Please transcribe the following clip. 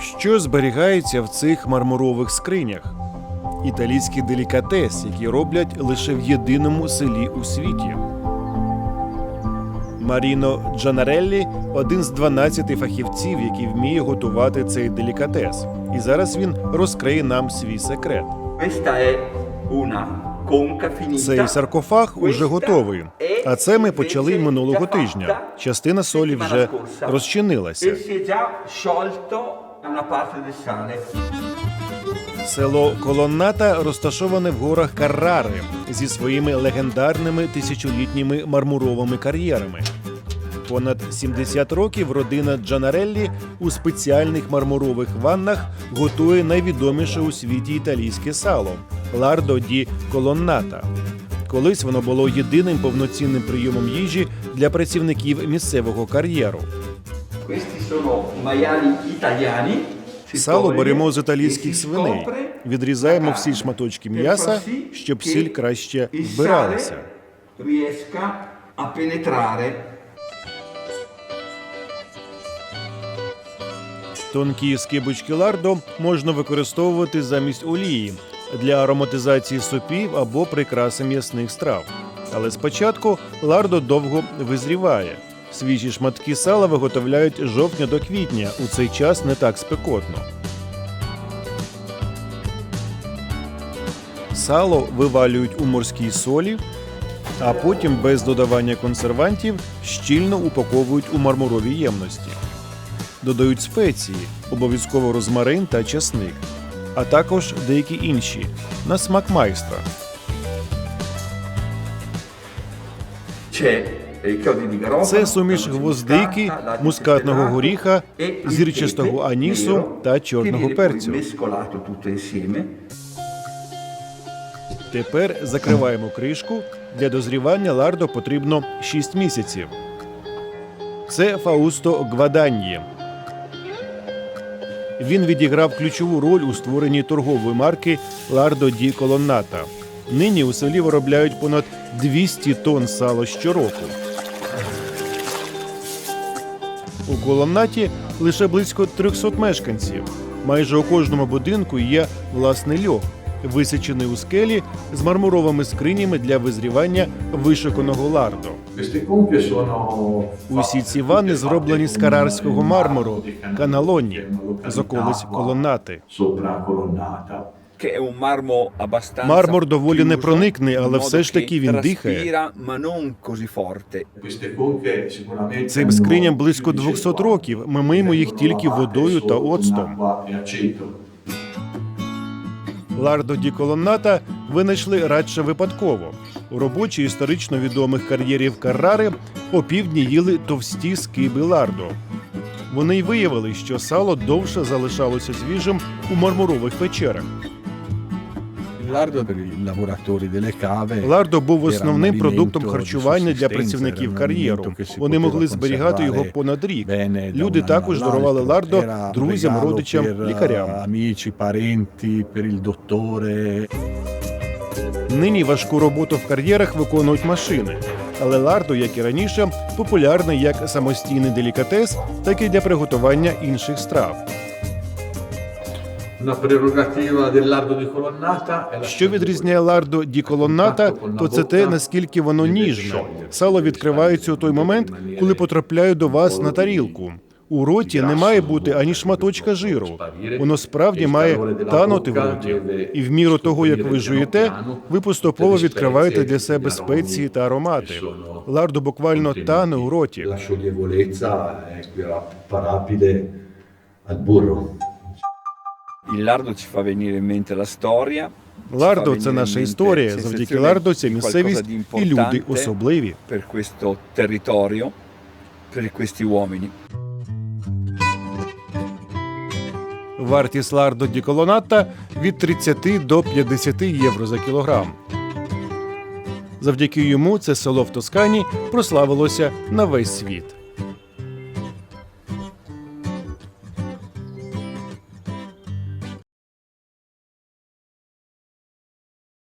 Що зберігається в цих мармурових скринях? Італійський делікатес, який роблять лише в єдиному селі у світі. Маріно Джанареллі один з 12 фахівців, який вміє готувати цей делікатес. І зараз він розкриє нам свій секрет. Цей саркофаг уже готовий. А це ми почали минулого тижня. Частина солі вже розчинилася. Parte del sale. Село Колонната розташоване в горах Каррари зі своїми легендарними тисячолітніми мармуровими кар'єрами. Понад 70 років родина Джанареллі у спеціальних мармурових ваннах готує найвідоміше у світі італійське сало лардо ді колонната. Колись воно було єдиним повноцінним прийомом їжі для працівників місцевого кар'єру. Questi sono maiali italiani. Сало беремо з e італійських свиней, відрізаємо всі шматочки м'яса, щоб сіль краще вбиралася. Тонкі скибочки лардо можна використовувати замість олії для ароматизації супів або прикраси м'ясних страв. Але спочатку лардо довго визріває. Свіжі шматки сала виготовляють з жовтня до квітня. У цей час не так спекотно. Сало вивалюють у морській солі, а потім без додавання консервантів щільно упаковують у мармурові ємності додають спеції, обов'язково розмарин та часник, а також деякі інші на смак майстра. Це суміш гвоздики, мускатного горіха, pepe анісу та чорного перцю. Тепер закриваємо кришку. Для дозрівання лардо потрібно 6 місяців. Це Фаусто Гваданьє. Він відіграв ключову роль у створенні торгової марки Лардо ді Колонната. Нині у селі виробляють понад 200 тонн сала щороку. У Колоннаті лише близько 300 мешканців. Майже у кожному будинку є власний льох, висічений у скелі з мармуровими скринями для визрівання вишиканого. Queste Усі ці ванни зроблені з карарського мармуру, каналоні, з околиць колоннати. Мармур доволі chiuso, непроникний, але все ж таки він дихає. Цим скриням близько di 200 років. Ми миємо їх тільки водою та оцтом. Лардо ді Колонната винайшли радше випадково. У робочі історично відомих кар'єрів Каррари опівдні їли товсті скиби лардо. Вони й виявили, що сало довше залишалося свіжим у мармурових печерах. Lardo Лардо був основним продуктом харчування для працівників кар'єру. Вони могли зберігати його понад рік. Люди також дарували лардо друзям, родичам, лікарям. Нині важку роботу в кар'єрах виконують машини. Але лардо, як і раніше, популярний як самостійний делікатес, так і для приготування інших страв. Що відрізняє лардо ді колонната, то це те, наскільки воно ніжне. Сало відкривається у той момент, коли потрапляє до вас на тарілку. У роті не має бути ані шматочка жиру. Воно справді має танути в роті. І в міру того, як ви жуєте, ви поступово відкриваєте для себе спеції та аромати. Лардо буквально тане у роті. Il lardo ci fa venire in mente la storia. Лардо це наша історія. Завдяки Лардо ця місцевість і люди особливі. per questo territorio, per questi uomini. Вартість лардо ді колонатта від 30 до 50 євро за кілограм. Завдяки йому це село в Тоскані прославилося на весь світ.